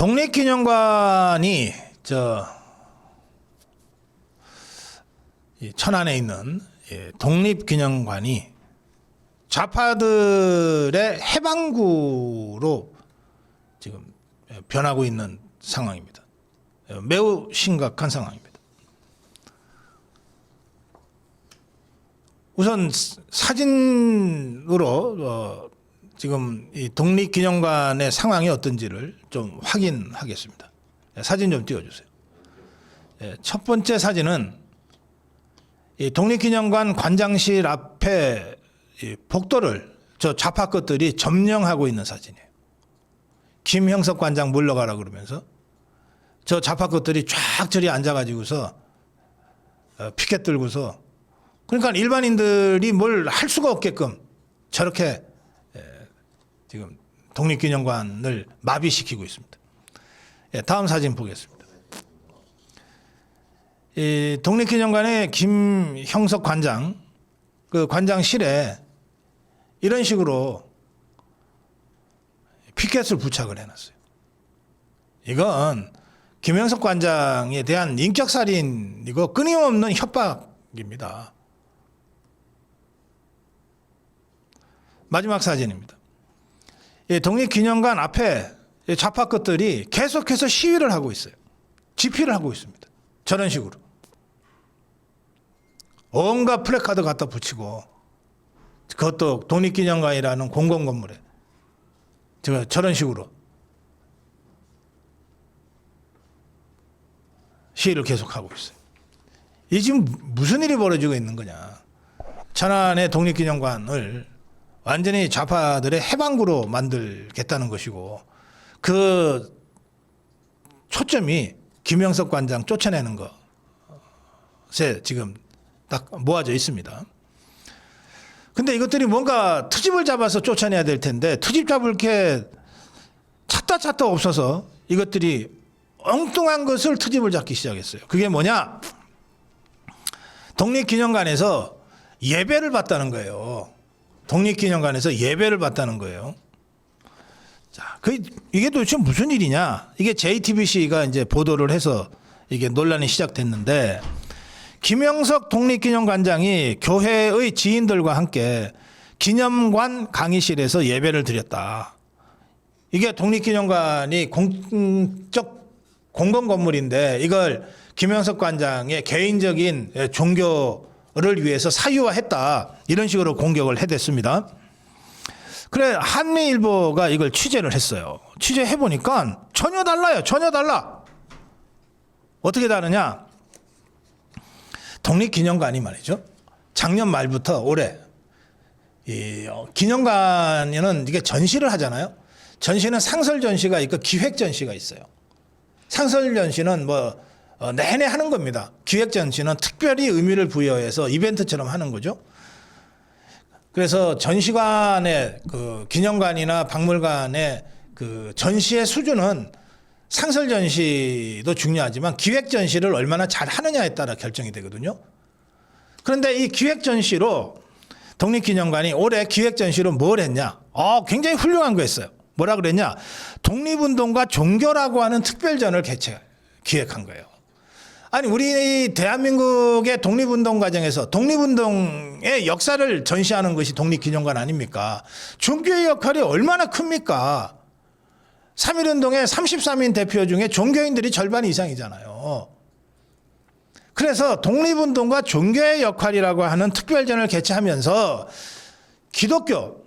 독립기념관이 저이 천안에 있는 예, 독립기념관이 좌파들의 해방구로 지금 변하고 있는 상황입니다. 예, 매우 심각한 상황입니다. 우선 사- 사진으로 어, 지금 이 독립기념관의 상황이 어떤지를 좀 확인하겠습니다. 예, 사진 좀 띄워주세요. 예, 첫 번째 사진은 이 독립기념관 관장실 앞에 이 복도를 저 좌파 것들이 점령하고 있는 사진이에요. 김형석 관장 물러가라 그러면서 저 좌파 것들이 쫙 저리 앉아가지고서 어, 피켓 들고서 그러니까 일반인들이 뭘 할 수가 없게끔 저렇게 에, 지금 독립기념관을 마비시키고 있습니다. 예, 다음 사진 보겠습니다. 이 독립기념관의 김형석 관장 그 관장실에 이런 식으로 피켓을 부착을 해놨어요. 이건 김영석 관장에 대한 인격살인이고 끊임없는 협박입니다. 마지막 사진입니다. 이 독립기념관 앞에 이 좌파 것들이 계속해서 시위를 하고 있어요. 집회를 하고 있습니다. 저런 식으로. 온갖 플래카드 갖다 붙이고 그것도 독립기념관이라는 공공건물에 저 저런 식으로 시위를 계속하고 있어요. 이 지금 무슨 일이 벌어지고 있는 거냐? 천안의 독립기념관을 완전히 좌파들의 해방구로 만들겠다는 것이고 그 초점이 김영석 관장 쫓아내는 것에 지금 딱 모아져 있습니다. 근데 이것들이 뭔가 트집을 잡아서 쫓아내야 될 텐데 트집 잡을 게 찾다 찾다 없어서 이것들이 엉뚱한 것을 트집을 잡기 시작했어요. 그게 뭐냐? 독립기념관에서 예배를 받다는 거예요. 독립기념관에서 예배를 받다는 거예요. 자, 그 이게 도대체 무슨 일이냐? 이게 JTBC가 이제 보도를 해서 이게 논란이 시작됐는데 김영석 독립기념관장이 교회의 지인들과 함께 기념관 강의실에서 예배를 드렸다. 이게 독립기념관이 공적 공공 건물인데 이걸 김영석 관장의 개인적인 종교 를 위해서 사유화했다. 이런 식으로 공격을 해댔습니다. 그래 한미일보가 이걸 취재를 했어요. 취재해 보니까 전혀 달라요. 전혀 달라. 어떻게 다르냐? 독립기념관이 말이죠. 작년 말부터 올해 이 어, 기념관에는 이게 전시를 하잖아요. 전시는 상설 전시가 있고 기획 전시가 있어요. 상설 전시는 뭐 어, 내내 하는 겁니다. 기획 전시는 특별히 의미를 부여해서 이벤트처럼 하는 거죠. 그래서 전시관의 그 기념관이나 박물관의 그 전시의 수준은 상설 전시도 중요하지만 기획 전시를 얼마나 잘 하느냐에 따라 결정이 되거든요. 그런데 이 기획 전시로 독립기념관이 올해 기획 전시로 뭘 했냐? 어, 굉장히 훌륭한 거 했어요. 뭐라 그랬냐? 독립운동과 종교라고 하는 특별전을 개최, 기획한 거예요. 아니, 우리 대한민국의 독립운동 과정에서 독립운동의 역사를 전시하는 것이 독립기념관 아닙니까? 종교의 역할이 얼마나 큽니까? 3.1운동의 33인 대표 중에 종교인들이 절반 이상이잖아요. 그래서 독립운동과 종교의 역할이라고 하는 특별전을 개최하면서 기독교,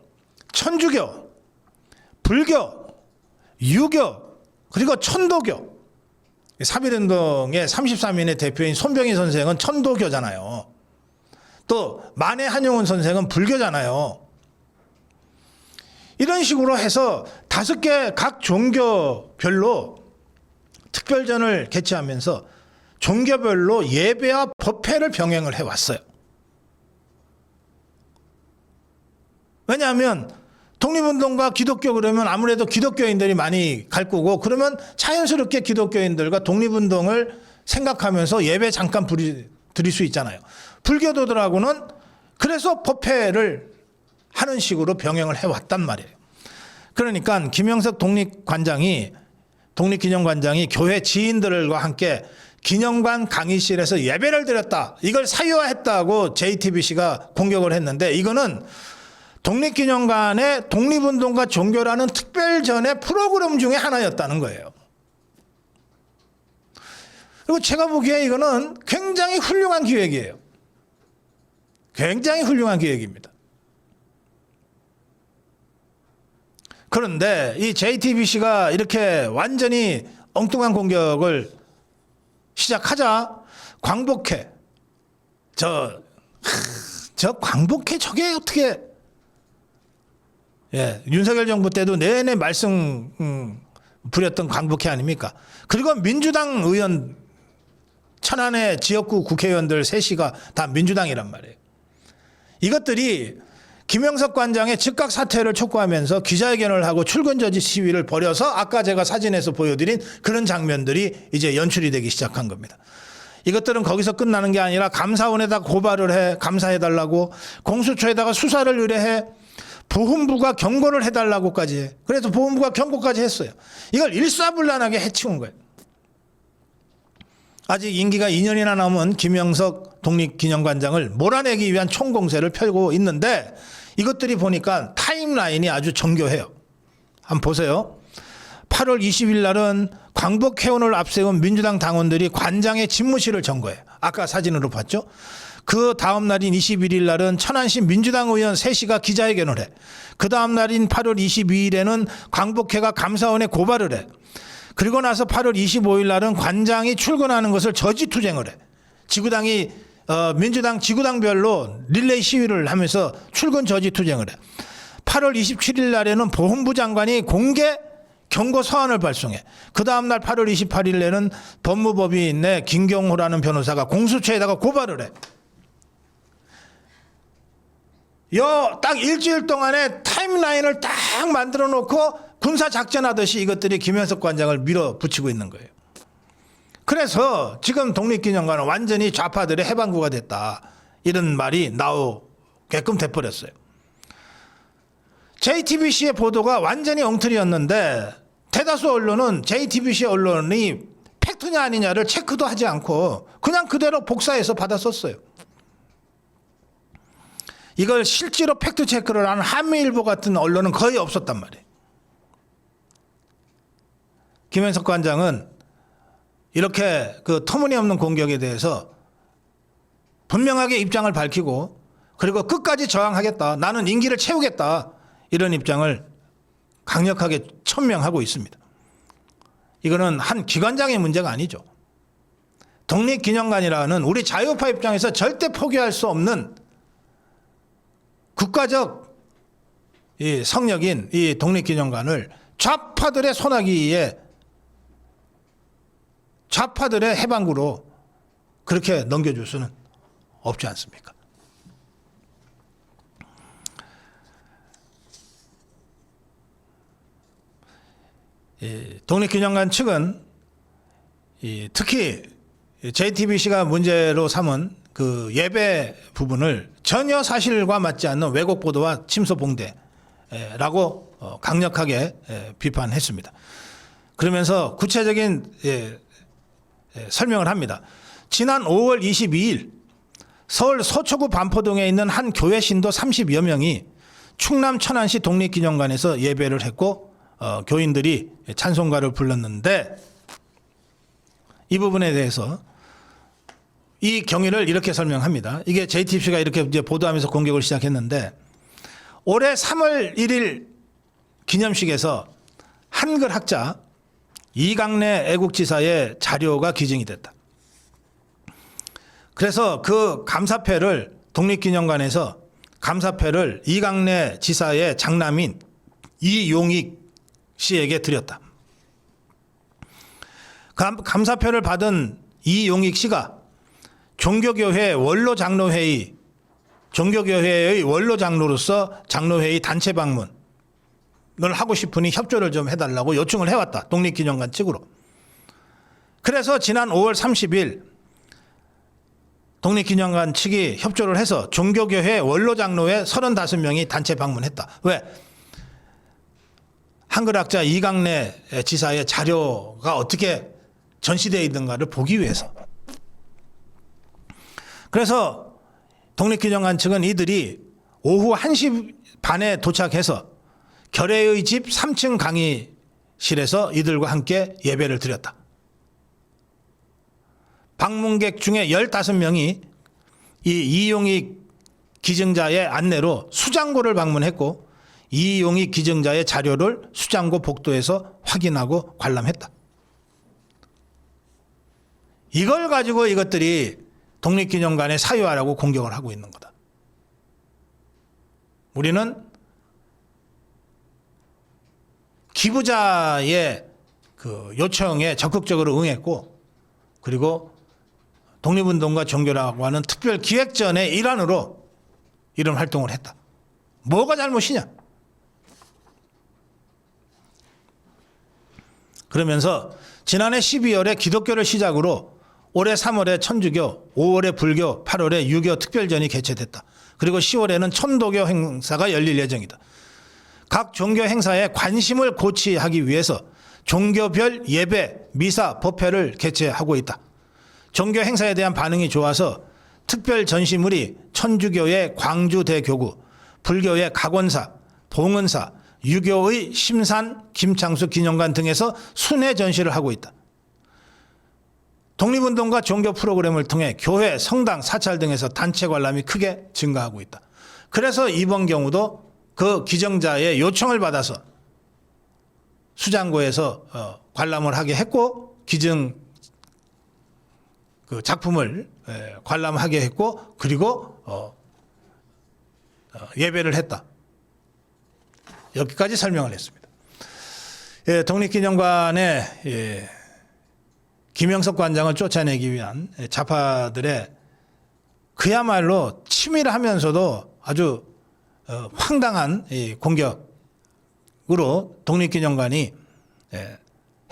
천주교, 불교, 유교, 그리고 천도교. 3.1운동의 33인의 대표인 손병희 선생은 천도교잖아요. 또 만해 한용운 선생은 불교잖아요. 이런 식으로 해서 다섯 개 각 종교별로 특별전을 개최하면서 종교별로 예배와 법회를 병행을 해왔어요. 왜냐하면 독립운동과 기독교 그러면 아무래도 기독교인들이 많이 갈 거고 그러면 자연스럽게 기독교인들과 독립운동을 생각하면서 예배 잠깐 부리, 드릴 수 있잖아요. 불교도들하고는 그래서 법회를 하는 식으로 병행을 해왔단 말이에요. 그러니까 김영석 독립관장이 독립기념관장이 교회 지인들과 함께 기념관 강의실에서 예배를 드렸다. 이걸 사유화했다고 JTBC가 공격을 했는데 이거는 독립기념관의 독립운동과 종교라는 특별전의 프로그램 중에 하나였다는 거예요. 그리고 제가 보기에 이거는 굉장히 훌륭한 기획이에요. 굉장히 훌륭한 기획입니다. 그런데 이 JTBC가 이렇게 완전히 엉뚱한 공격을 시작하자 광복회 저, 하, 저 광복회 저게 어떻게 예, 윤석열 정부 때도 내내 말씀 음, 부렸던 광복회 아닙니까? 그리고 민주당 의원 천안의 지역구 국회의원들 셋이가 다 민주당이란 말이에요. 이것들이 김영석 관장의 즉각 사퇴를 촉구하면서 기자회견을 하고 출근 저지 시위를 벌여서 아까 제가 사진에서 보여드린 그런 장면들이 이제 연출이 되기 시작한 겁니다. 이것들은 거기서 끝나는 게 아니라 감사원에다 고발을 해 감사해달라고 공수처에다가 수사를 의뢰해 보훈부가 경고를 해달라고까지 해. 그래서 보훈부가 경고까지 했어요. 이걸 일사불란하게 해치운 거예요. 아직 임기가 2년이나 남은 김영석 독립기념관장을 몰아내기 위한 총공세를 펼고 있는데 이것들이 보니까 타임라인이 아주 정교해요. 한번 보세요. 8월 20일 날은 광복회원을 앞세운 민주당 당원들이 관장의 집무실을 점거해. 아까 사진으로 봤죠? 그 다음 날인 21일 날은 천안시 민주당 의원 3시가 기자회견을 해. 그 다음 날인 8월 22일에는 광복회가 감사원에 고발을 해. 그리고 나서 8월 25일 날은 관장이 출근하는 것을 저지 투쟁을 해. 지구당이 어, 민주당 지구당별로 릴레이 시위를 하면서 출근 저지 투쟁을 해. 8월 27일 날에는 보훈부 장관이 공개 경고 서한을 발송해. 그 다음 날 8월 28일에는 법무법인 내 김경호라는 변호사가 공수처에다가 고발을 해. 요 딱 일주일 동안에 타임라인을 딱 만들어 놓고 군사 작전하듯이 이것들이 김현석 관장을 밀어붙이고 있는 거예요. 그래서 지금 독립기념관은 완전히 좌파들의 해방구가 됐다. 이런 말이 나오게끔 돼버렸어요. JTBC의 보도가 완전히 엉터리였는데 대다수 언론은 JTBC 언론이 팩트냐 아니냐를 체크도 하지 않고 그냥 그대로 복사해서 받아 썼어요. 이걸 실제로 팩트 체크를 하는 한미일보 같은 언론은 거의 없었단 말이에요. 김현석 관장은 이렇게 그 터무니없는 공격에 대해서 분명하게 입장을 밝히고 그리고 끝까지 저항하겠다. 나는 임기를 채우겠다. 이런 입장을 강력하게 천명하고 있습니다. 이거는 한 기관장의 문제가 아니죠. 독립기념관이라는 우리 자유파 입장에서 절대 포기할 수 없는 국가적 이 성역인 이 독립기념관을 좌파들의 손아귀에 좌파들의 해방구로 그렇게 넘겨줄 수는 없지 않습니까? 이 독립기념관 측은 이 특히 JTBC가 문제로 삼은 그 예배 부분을 전혀 사실과 맞지 않는 왜곡 보도와 침소 봉대라고 어, 강력하게 에, 비판했습니다. 그러면서 구체적인 예, 예, 설명을 합니다. 지난 5월 22일 서울 서초구 반포동에 있는 한 교회 신도 30여 명이 충남 천안시 독립기념관에서 예배를 했고 어, 교인들이 찬송가를 불렀는데 이 부분에 대해서 이 경위를 이렇게 설명합니다. 이게 JTBC가 이렇게 이제 보도하면서 공격을 시작했는데 올해 3월 1일 기념식에서 한글 학자 이강래 애국지사의 자료가 기증이 됐다. 그래서 그 감사패를 독립기념관에서 감사패를 이강래 지사의 장남인 이용익 씨에게 드렸다. 감, 감사표를 받은 이용익 씨가 종교교회 원로 장로회의 종교교회의 원로 장로로서 장로회의 단체 방문을 하고 싶으니 협조를 좀 해달라고 요청을 해왔다. 독립기념관 측으로. 그래서 지난 5월 30일 독립기념관 측이 협조를 해서 종교교회 원로 장로회 35명이 단체 방문했다. 왜? 한글학자 이강래 지사의 자료가 어떻게 전시되어 있는가를 보기 위해서. 그래서 독립기념관 측은 이들이 오후 1시 반에 도착해서 결혜의 집 3층 강의실에서 이들과 함께 예배를 드렸다. 방문객 중에 15명이 이 이용희 기증자의 안내로 수장고를 방문했고 이용희 기증자의 자료를 수장고 복도에서 확인하고 관람했다. 이걸 가지고 이것들이 독립기념관의 사유화라고 공격을 하고 있는 거다. 우리는 기부자의 그 요청에 적극적으로 응했고 그리고 독립운동과 종교라고 하는 특별 기획전의 일환으로 이런 활동을 했다. 뭐가 잘못이냐? 그러면서 지난해 12월에 기독교를 시작으로 올해 3월에 천주교, 5월에 불교, 8월에 유교 특별전이 개최됐다. 그리고 10월에는 천도교 행사가 열릴 예정이다. 각 종교 행사에 관심을 고취하기 위해서 종교별 예배, 미사, 법회를 개최하고 있다. 종교 행사에 대한 반응이 좋아서 특별 전시물이 천주교의 광주대교구, 불교의 각원사, 봉은사, 유교의 심산, 김창수 기념관 등에서 순회 전시를 하고 있다. 독립운동과 종교 프로그램을 통해 교회, 성당, 사찰 등에서 단체 관람이 크게 증가하고 있다. 그래서 이번 경우도 그 기정자의 요청을 받아서 수장고에서 어, 관람을 하게 했고 기증 그 작품을 에, 관람하게 했고 그리고 어, 어, 예배를 했다. 여기까지 설명을 했습니다. 예, 독립기념관의 예, 김영석 관장을 쫓아내기 위한 좌파들의 그야말로 치밀하면서도 아주 어, 황당한 이 공격으로 독립기념관이 예,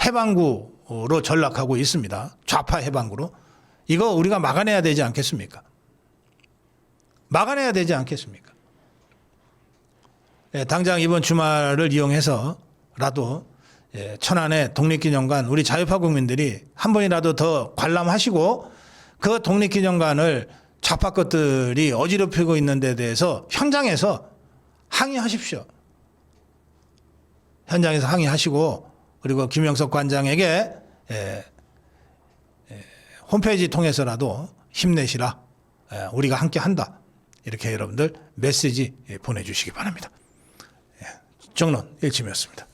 해방구로 전락하고 있습니다. 좌파 해방구로. 이거 우리가 막아내야 되지 않겠습니까? 막아내야 되지 않겠습니까? 예, 당장 이번 주말을 이용해서라도 예, 천안의 독립기념관 우리 자유파 국민들이 한 번이라도 더 관람하시고 그 독립기념관을 좌파 것들이 어지럽히고 있는 데 대해서 현장에서 항의하십시오. 현장에서 항의하시고 그리고 김영석 관장에게 예, 예, 홈페이지 통해서라도 힘내시라. 예, 우리가 함께 한다. 이렇게 여러분들 메시지 예, 보내주시기 바랍니다. 예, 정론 일침이었습니다.